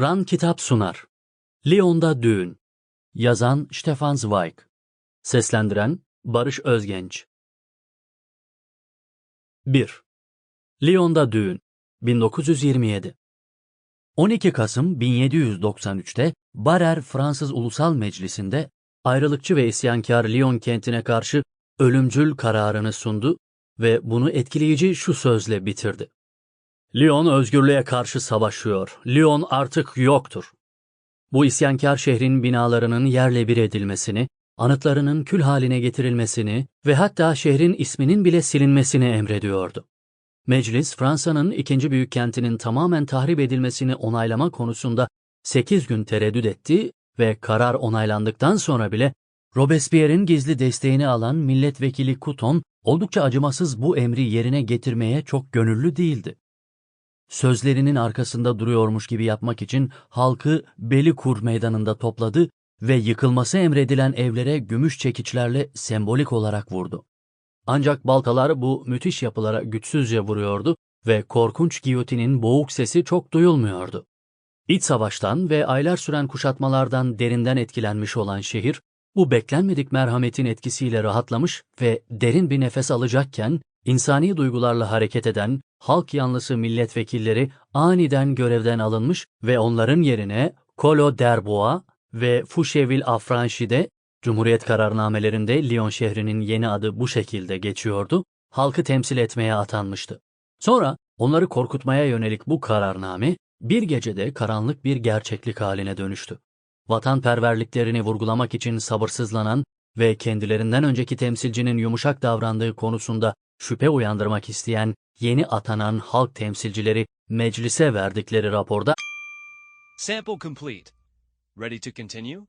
Ran Kitap sunar. Lyon'da Düğün. Yazan Stefan Zweig. Seslendiren Barış Özgenç. 1. Lyon'da Düğün. 1927. 12 Kasım 1793'te Barer Fransız Ulusal Meclisi'nde ayrılıkçı ve isyankar Lyon kentine karşı ölümcül kararını sundu ve bunu etkileyici şu sözle bitirdi. Lyon özgürlüğe karşı savaşıyor. Lyon artık yoktur. Bu isyankar şehrin binalarının yerle bir edilmesini, anıtlarının kül haline getirilmesini ve hatta şehrin isminin bile silinmesini emrediyordu. Meclis, Fransa'nın ikinci büyük kentinin tamamen tahrip edilmesini onaylama konusunda 8 gün tereddüt etti ve karar onaylandıktan sonra bile Robespierre'in gizli desteğini alan milletvekili Couton oldukça acımasız bu emri yerine getirmeye çok gönüllü değildi. Sözlerinin arkasında duruyormuş gibi yapmak için halkı Belikur meydanında topladı ve yıkılması emredilen evlere gümüş çekiçlerle sembolik olarak vurdu. Ancak baltalar bu müthiş yapılara güçsüzce vuruyordu ve korkunç giyotinin boğuk sesi çok duyulmuyordu. İç savaştan ve aylar süren kuşatmalardan derinden etkilenmiş olan şehir, bu beklenmedik merhametin etkisiyle rahatlamış ve derin bir nefes alacakken, insani duygularla hareket eden halk yanlısı milletvekilleri aniden görevden alınmış ve onların yerine Colo d'Herbois ve Foucheville-Affranchis'de Cumhuriyet kararnamelerinde Lyon şehrinin yeni adı bu şekilde geçiyordu, halkı temsil etmeye atanmıştı. Sonra onları korkutmaya yönelik bu kararname bir gecede karanlık bir gerçeklik haline dönüştü. Vatanperverliklerini vurgulamak için sabırsızlanan ve kendilerinden önceki temsilcinin yumuşak davrandığı konusunda şüphe uyandırmak isteyen yeni atanan halk temsilcileri meclise verdikleri raporda Sample complete. Ready to continue?